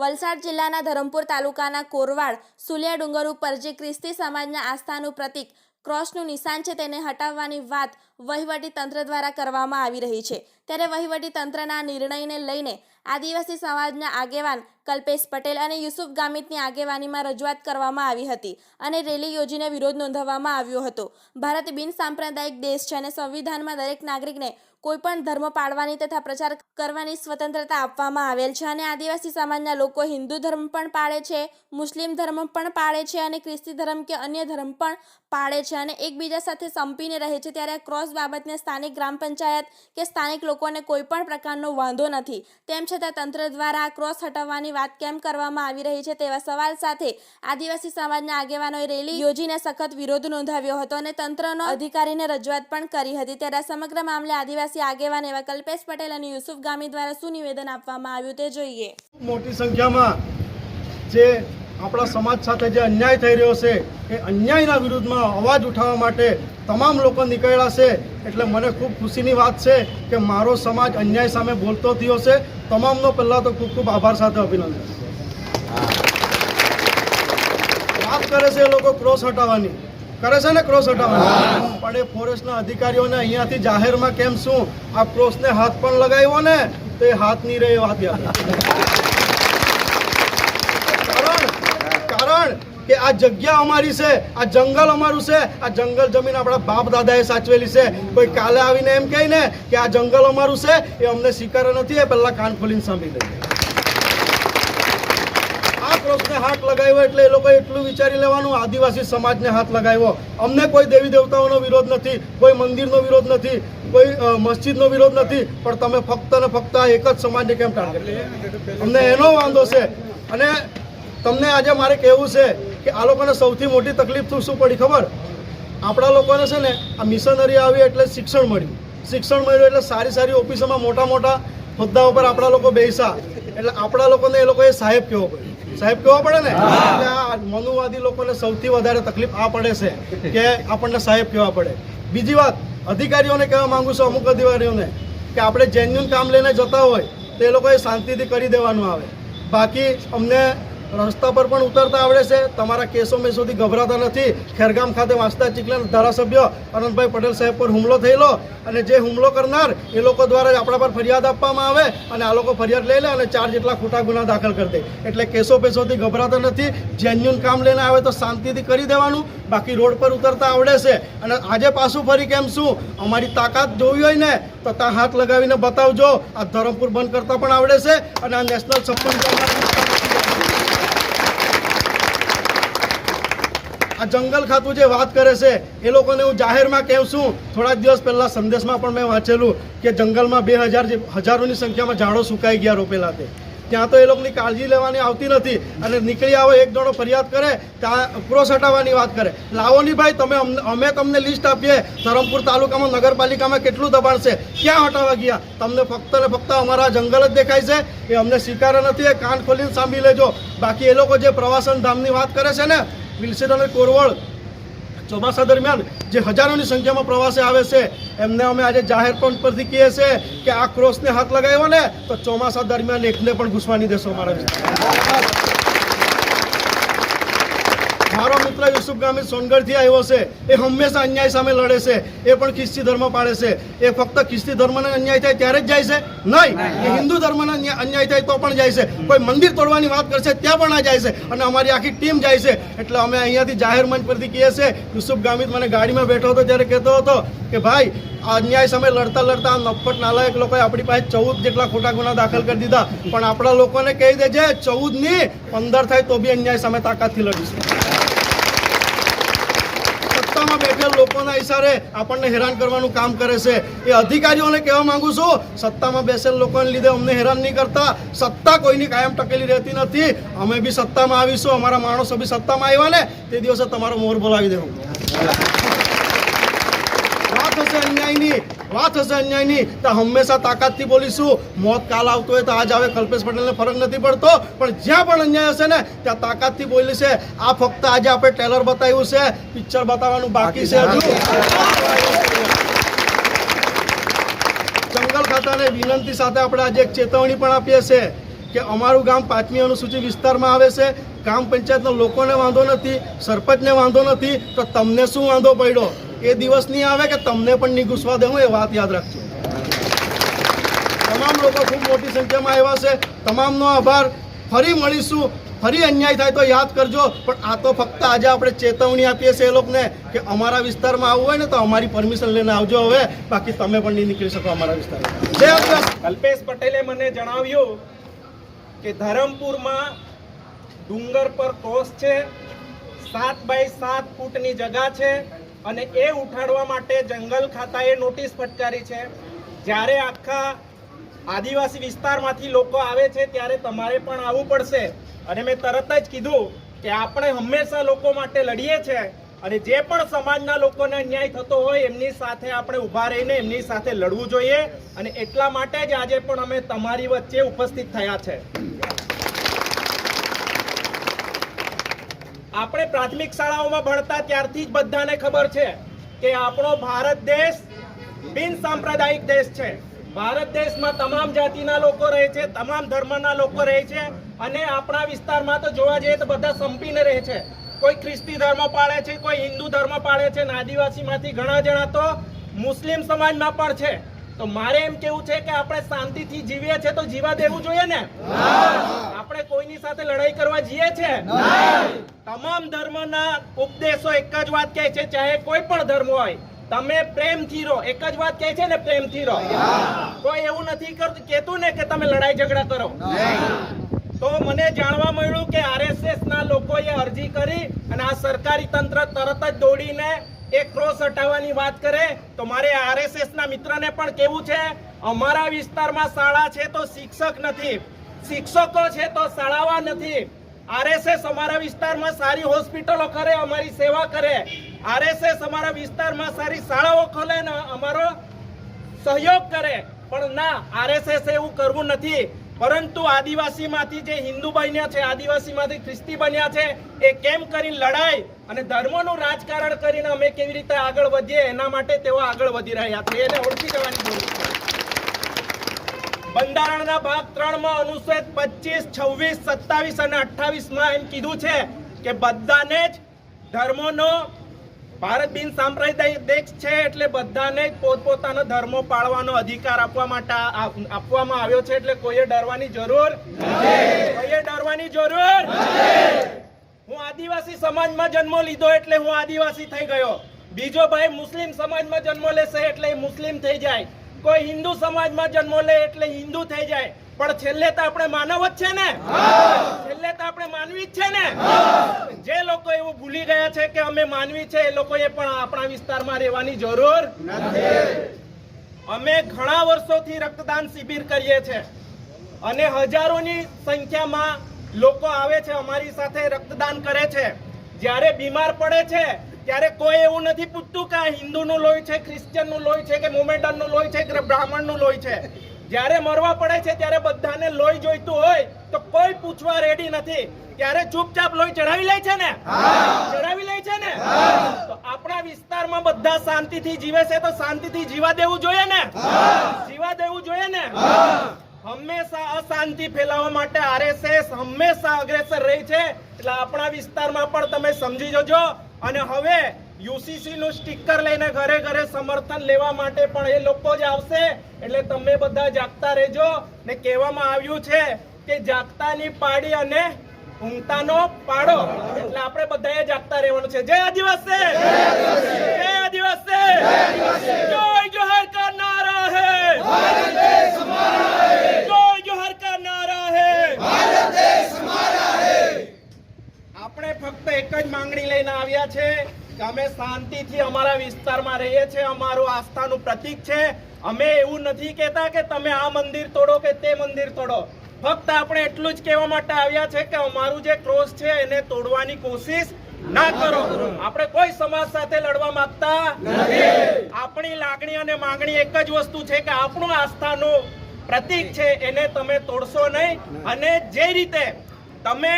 વલસાડ જિલ્લાના ધરમપુર તાલુકાના કોરવાડ સુલિયા ડુંગર ઉપર જે ખ્રિસ્તી સમાજના આસ્થાનું પ્રતીક ક્રોસનું નિશાન છે તેને હટાવવાની વાત વહીવટી તંત્ર દ્વારા કરવામાં આવી રહી છે. ત્યારે વહીવટી તંત્રના નિર્ણયને લઈને આદિવાસી સમાજના આગેવાન કલ્પેશ પટેલ અને યુસુફ ગામિતની આગેવાનીમાં રજૂઆત કરવામાં આવી હતી અને રેલી યોજીને વિરોધ નોંધાવવામાં આવ્યો હતો. ભારત બિનસાંપ્રદાયિક દેશ છે અને સંવિધાનમાં દરેક નાગરિકને કોઈપણ ધર્મ પાળવાની તથા પ્રચાર કરવાની સ્વતંત્રતા આપવામાં આવેલ છે અને આદિવાસી સમાજના લોકો હિન્દુ ધર્મ પણ પાળે છે, મુસ્લિમ ધર્મ પણ પાળે છે અને ખ્રિસ્તી ધર્મ કે અન્ય ધર્મ પણ પાળે છે અને એકબીજા સાથે સંપીને રહે છે ત્યારે આ ક્રોસ બાબતને સ્થાનિક ગ્રામ પંચાયત કે સ્થાનિક લોકોને કોઈ પણ પ્રકારનો વાંધો નથી. તેમ છતાં તંત્ર દ્વારા આ ક્રોસ હટાવવાની વાત કેમ કરવામાં આવી રહી છે તેવા સવાલ સાથે આદિવાસી સમાજના આગેવાનોએ રેલી યોજીને સખત વિરોધ નોંધાવ્યો હતો અને તંત્રનો અધિકારીને રજૂઆત પણ કરી હતી. ત્યારે સમગ્ર મામલે આદિવાસી આગેવાન એવા કલ્પેશ પટેલ અને યુસુફ ગામી દ્વારા શું નિવેદન આપવામાં આવ્યું તે જોઈએ. મોટી સંખ્યામાં જે આપણા સમાજ સાથે જે અન્યાય થઈ રહ્યો છે એ અન્યાયના વિરુદ્ધમાં અવાજ ઉઠાવવા માટે તમામ લોકો નીકળ્યા છે. એટલે મને ખૂબ ખુશીની વાત છે કે મારો સમાજ અન્યાય સામે બોલતો થયો છે. તમામનો પહેલાં તો ખૂબ ખૂબ આભાર સાથે અભિનંદન. વાત કરે છે એ લોકો ક્રોસ હટાવવાની. કરે છે ને ક્રોસ હટાવવાની? પણ એ ફોરેસ્ટના અધિકારીઓને અહીંયાથી જાહેરમાં કેમ શું? આ ક્રોસને હાથ પણ લગાવ્યો ને, તો એ હાથ નહીં રહે એ વાત કારણ કારણ કે આ જગ્યા અમારી છે, આ જંગલ અમારું છે, આ જંગલ જમીન આપણા બાપ દાદાએ સાચવેલી છે. કોઈ કાલે આવીને એમ કહે ને કે આ જંગલ અમારું છે, એ અમને સ્વીકાર નથી, એ પહેલા કાન ખોલીને સાંભળી લઈએ આ ક્રોસને હાથ લગાવ્યો એટલે એ લોકોએ એટલું વિચારી લેવાનું, આદિવાસી સમાજને હાથ લગાવ્યો. અમને કોઈ દેવી દેવતાઓનો વિરોધ નથી, કોઈ મંદિરનો વિરોધ નથી, કોઈ મસ્જિદનો વિરોધ નથી, પણ તમે ફક્ત ને ફક્ત એક જ સમાજને કેમ ટાર્ગેટ અમને એનો વાંધો છે. અને તમને આજે મારે કહેવું છે કે આ લોકોને સૌથી મોટી તકલીફ શું શું પડી ખબર? આપણા લોકોને છે ને, આ મિશનરી આવી એટલે શિક્ષણ મળ્યું. શિક્ષણ મળ્યું એટલે સારી સારી ઓફિસોમાં મોટા મોટા હોદ્દા ઉપર આપણા લોકો બેસા એટલે આપણા લોકોને એ લોકોએ સાહેબ કહેવો પડે. સાહેબ કહેવો પડે ને? એટલે આ મનુવાદી લોકોને સૌથી વધારે તકલીફ આ પડે છે કે આપણને સાહેબ કહેવા પડે. બીજી વાત અધિકારીઓને કહેવા માંગુ છું અમુક અધિકારીઓને કે આપણે જેન્યુન કામ લઈને જતા હોય તો એ લોકોએ શાંતિથી કરી દેવાનું આવે. બાકી અમને રસ્તા પર પણ ઉતરતા આવડે છે. તમારા કેસો મેસોથી ગભરાતા નથી. ખેરગામ ખાતે વાંચતા ચીકલા ધારાસભ્ય અનંતભાઈ પટેલ સાહેબ પર હુમલો થયેલો અને જે હુમલો કરનાર એ લોકો દ્વારા જ આપણા પર ફરિયાદ આપવામાં આવે અને આ લોકો ફરિયાદ લઈ લે અને ચાર જેટલા ખોટા ગુના દાખલ કરી દે. એટલે કેસો પેસોથી ગભરાતા નથી. જેન્યુન કામ લઈને આવે તો શાંતિથી કરી દેવાનું. બાકી રોડ પર ઉતરતા આવડે છે. અને આજે પાછું ફરી કેમ શું? અમારી તાકાત જોવી હોય ને તો ત્યાં હાથ લગાવીને બતાવજો. આ ધરમપુર બંધ કરતા પણ આવડે છે અને આ નેશનલ છપ્પન આ જંગલ ખાતું જે વાત કરે છે, એ લોકોને હું જાહેરમાં કહું છું. થોડા દિવસ પહેલાં સંદેશમાં પણ મેં વાંચેલું કે જંગલમાં બે હજાર હજારોની સંખ્યામાં ઝાડો સુકાઈ ગયા રોપેલા તે. ત્યાં તો એ લોકોની કાળજી લેવાની આવતી નથી અને નીકળી આવે એક જણો ફરિયાદ કરે, ત્યાં ક્રોસ હટાવવાની વાત કરે. લાવોની ભાઈ, તમે અમે તમને લિસ્ટ આપીએ, ધરમપુર તાલુકામાં, નગરપાલિકામાં કેટલું દબાણ છે? ક્યાં હટાવવા ગયા? તમને ફક્ત ને ફક્ત અમારા જંગલ જ દેખાય છે, એ અમને સ્વીકાર નથી, એ કાન ખોલીને સાંભળી લેજો. બાકી એ લોકો જે પ્રવાસન ધામની વાત કરે છે ને વિલસન અને કોરવળ ચોમાસા દરમિયાન જે હજારોની સંખ્યામાં પ્રવાસે આવે છે, એમને અમે આજે જાહેર પણ પરથી કહીએ છીએ કે આ ક્રોસને હાથ લગાવ્યો ને, તો ચોમાસા દરમિયાન એકને પણ ઘૂસવાની દેશો અમારા. મારો મિત્ર યુસુફ ગામી સોનગઢથી આવ્યો છે. એ હંમેશા અન્યાય સામે લડે છે. એ પણ ખ્રિસ્તી ધર્મ પાડે છે. એ ફક્ત ખ્રિસ્તી ધર્મને અન્યાય થાય ત્યારે જ જાય છે? નહીં. એ હિન્દુ ધર્મને અન્યા- અન્યાય થાય તો પણ જાય છે. કોઈ મંદિર તોડવાની વાત કરશે ત્યાં પણ આ જાય છે. અને અમારી આખી ટીમ જાય છે. એટલે અમે અહીંયાથી જાહેર મંચ પરથી કહીએ છીએ, યુસુફ ગામિત મને ગાડીમાં બેઠો હતો ત્યારે કહેતો હતો કે, ભાઈ અન્યાય સામે લડતા લડતા આ નફટ નાલાયક લોકોએ આપણી પાસે ચૌદ જેટલા ખોટા ગુના દાખલ કરી દીધા. પણ આપણા લોકોને કહી દેજે ચૌદની પંદર થાય તો બી અન્યાય સામે તાકાતથી લડીશું બેઠેલ લોકોના ઈશારે આપણને હેરાન કરવાનું કામ કરે છે. એ અધિકારીઓને કહેવા માંગુ છું, સત્તામાં બેસેલ લોકોને લીધે અમને હેરાન નહીં કરતા. સત્તા કોઈની કાયમ ટકેલી રહેતી નથી. અમે બી સત્તામાં આવીશું, અમારા માણસો બી સત્તામાં આવ્યા ને, તે દિવસે તમારો મોર બોલાવી દેવું. અન્યાયની વાત હશે અન્યાયની, તો હંમેશા તાકાતથી બોલીશું. મોત કાલ આવતો હોય તો આજ આવે, કલ્પેશ પટેલને ફરક નથી પડતો. પણ જ્યાં પણ અન્યાય હશે ને, ત્યાં તાકાતથી બોલી આ ફક્ત આજે આપણે ટ્રેલર બતાવ્યું છે. પિક્ચર બતાવવાનું બાકી છે હજુ. જંગલ ખાતાને વિનંતી સાથે આપણે આજે એક ચેતવણી પણ આપીએ છીએ કે અમારું ગામ પાંચમી અનુસૂચિ વિસ્તારમાં આવે છે. ગ્રામ પંચાયતના લોકોને વાંધો નથી, સરપંચને વાંધો નથી. તો તમને શું વાંધો પડ્યો? એ દિવસ નહીં આવે કે તમને પણ નહીં ઘૂસવા દેવું એ વાત યાદ રાખજો. તમામ લોકો ખૂબ મોટી સંખ્યામાં આવ્યા છે. તમામનો આભાર. ફરી મળીશું. ફરી અન્યાય થાય તો યાદ કરજો. પણ આ તો ફક્ત આજે આપણે ચેતવણી આપીએ છીએ એ લોકોને કે અમારા વિસ્તારમાં આવવું હોય ને તો અમારી પરમિશન લઈને આવજો હવે. બાકી તમે પણ નહીં નીકળી શકો અમારા વિસ્તારમાં. જય કલ્પેશ પટેલે મને જણાવ્યું કે ધરમપુરમાં ડુંગર પર કોસ છે. સાત બાય સાત ફૂટની જગા છે. અને એ ઉઠાડવા માટે જંગલ ખાતાએ નોટિસ ફટકારી છે. જ્યારે આખા આદિવાસી વિસ્તારમાંથી લોકો આવે છે, ત્યારે તમારે પણ આવવું પડશે. અને મેં તરત જ કીધું કે આપણે હંમેશા લોકો માટે લડીએ છીએ અને જે પણ સમાજના લોકોને અન્યાય થતો હોય, એમની સાથે આપણે ઊભા રહીને એમની સાથે લડવું જોઈએ. અને એટલા માટે જ આજે પણ અમે તમારી વચ્ચે ઉપસ્થિત થયા છે. આપણે પ્રાથમિક શાળાઓમાં ભણતા ત્યારથી જ બધાને ખબર છે કે આપણો ભારત દેશ બિન સાંપ્રદાયિક દેશ છે. ભારત દેશમાં તમામ જાતિના લોકો રહે છે, તમામ ધર્મના લોકો રહે છે અને આપણા વિસ્તારમાં તો જોવા જઈએ તો બધા સંપીને રહે છે. કોઈ ખ્રિસ્તી ધર્મ પાળે છે, કોઈ હિન્દુ ધર્મ પાળે છે અને આદિવાસીમાંથી ઘણા જણા તો મુસ્લિમ સમાજમાં પણ છે. તો મારે એમ કેવું છે કે આપણે શાંતિથી જીવીએ છે તો જીવા દેવું જોઈએ ને? આપણે કોઈની સાથે લડાઈ કરવા જઈએ છે? તમામ ધર્મના ઉપદેશો એક જ વાત કહે છે, ચાહે કોઈ પણ ધર્મ હોય, તમે પ્રેમથી રહો. એક જ વાત કહે છે ને, પ્રેમથી રહો. કોઈ એવું નથી કરતું કેતું ને કે તમે લડાઈ ઝઘડા કરો. તો મને જાણવા મળ્યું કે આરએસએસ ના લોકોએ અરજી કરી અને આ સરકારી તંત્ર તરત જ દોડીને એક ક્રોસ હટાવવાની વાત કરે, તો મારે આરએસએસ ના મિત્રને પણ કેવું છે? અમારા વિસ્તારમાં શાળા છે તો શિક્ષક નથી. શિક્ષકો છે તો શાળાવા નથી. આરએસએસ અમારા વિસ્તારમાં સારી હોસ્પિટલો કરે, અમારી સેવા કરે. આરએસએસ અમારા વિસ્તારમાં સારી શાળાઓ ખોલે ને અમારો સહયોગ કરે. પણ ના, આરએસએસ એવું કરવું નથી. પરંતુ આદિવાસીમાંથી જે હિન્દુ બન્યા છે, આદિવાસીમાંથી ખ્રિસ્તી બન્યા છે, એ કેમ કરી લડાઈ અને ધર્મનું રાજકારણ કરીને અમે કેવી રીતે આગળ વધીએ, એના માટે તેઓ આગળ વધી રહ્યા છે. એને ઓળખી જવાની જરૂર છે. બંધારણના ભાગ ત્રણમાં અનુચ્છેદ પચીસ, છવ્વીસ, સત્તાવીસ અને અઠ્ઠાવીસમાં એમ કીધું છે કે બધાને જ ધર્મોનો ભારત બિન સાંપ્રદાયિક દેશ છે એટલે બધાને પોતપોતાનો ધર્મો પાળવાનો અધિકાર આપવા માટે આપવામાં આવ્યો છે એટલે કોઈએ ડરવાની જરૂર કોઈએ ડરવાની જરૂર હું આદિવાસી સમાજમાં જન્મ લીધો એટલે હું આદિવાસી થઈ ગયો. બીજો ભાઈ મુસ્લિમ સમાજમાં જન્મ લેશે એટલે મુસ્લિમ થઈ જાય. કોઈ હિન્દુ સમાજમાં જન્મ લે એટલે હિન્દુ થઈ જાય. પણ છેલ્લે તો આપણે માનવ જ છે ને? છેલ્લે તો આપણે માનવી જ છે ને? જે લોકો એવું ભૂલી ગયા છે કે અમે માનવી છે, એ લોકોએ પણ આપણા વિસ્તારમાં રહેવાની જરૂર અમે ઘણા વર્ષોથી રક્તદાન શિબિર કરીએ છીએ અને હજારોની સંખ્યામાં લોકો આવે છે, અમારી સાથે રક્તદાન કરે છે. જ્યારે બીમાર પડે છે, ત્યારે કોઈ એવું નથી પૂછતું કે આ હિન્દુનું લોહી છે ક્રિશ્ચિયનનું લોહી છે, કે મોમેડનનું લોહી છે, કે બ્રાહ્મણનું લોહી છે. જ્યારે મરવા પડે છે, ત્યારે બધાને લોહી જોઈતું હોય, તો કોઈ પૂછવા રેડી નથી. ત્યારે ચૂપચાપ લોહી ચડાવી લે છે ને? ચડાવી લે છે ને? તો આપણા વિસ્તારમાં બધા શાંતિથી જીવે છે, તો શાંતિથી જીવા દેવું જોઈએ ને? જીવા દેવું જોઈએ ને? હંમેશા અશાંતિ ફેલાવવા માટે આરએસએસ હંમેશા અગ્રેસર રહી છે. એટલે આપણા વિસ્તારમાં પણ તમે સમજી જજો. અને હવે યુસીસી નું સ્ટીકર લઈને ઘરે ઘરે સમર્થન લેવા માટે પણ એ લોકો જ આવશે. એટલે તમે બધા જાગતા રહેજો ને કહેવામાં આવ્યું છે કે જાગતાની પાડી અને ઊંઘતાનો પાડો એટલે આપણે બધાએ જાગતા રહેવાનું છે. જય આદિવાસી! જય આદિવાસી! જય જોહર કા નારા હે! જય જોહર કા નારા હે! આપણે ફક્ત એક જ માંગણી લઈને આવ્યા છે. અમે શાંતિથી અમારા વિસ્તારમાં રહીએ છીએ, અમારું આસ્થાનું પ્રતીક છે. અમે એવું નથી કહેતા કે તમે આ મંદિર તોડો કે તે મંદિર તોડો. ફક્ત આપણે એટલું જ કહેવા માટે આવ્યા છે કે અમારું જે ક્રોસ છે એને તોડવાની કોશિશ ના કરો. આપણે કોઈ સમાજ સાથે લડવા માંગતા આપણી લાગણી અને માંગણી એક જ વસ્તુ છે કે આપણું આસ્થાનું પ્રતીક છે એને તમે તોડશો નહીં. અને જે રીતે તમે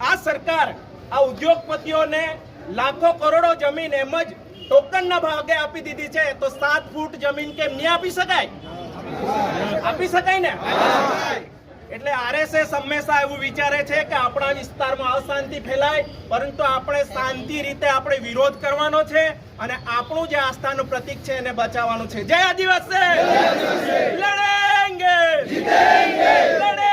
આ સરકાર, આ ઉદ્યોગપતિઓને લાખો કરોડો જમીન એમ જ ટોકનના ભાગે આપી દીધી છે. તો સાત ફૂટ જમીન કેમ નહીં આપી શકાય? આપી શકાય ને? એટલે આરએસએસ હંમેશા એવું વિચારે છે કે આપણા વિસ્તારમાં અશાંતિ ફેલાય, પરંતુ આપણે શાંતિ રીતે આપણે વિરોધ કરવાનો છે અને આપણું જે આસ્થાનું પ્રતીક છે એને બચાવવાનું છે. જય આદિવાસી! લડેંગે! લડેંગે!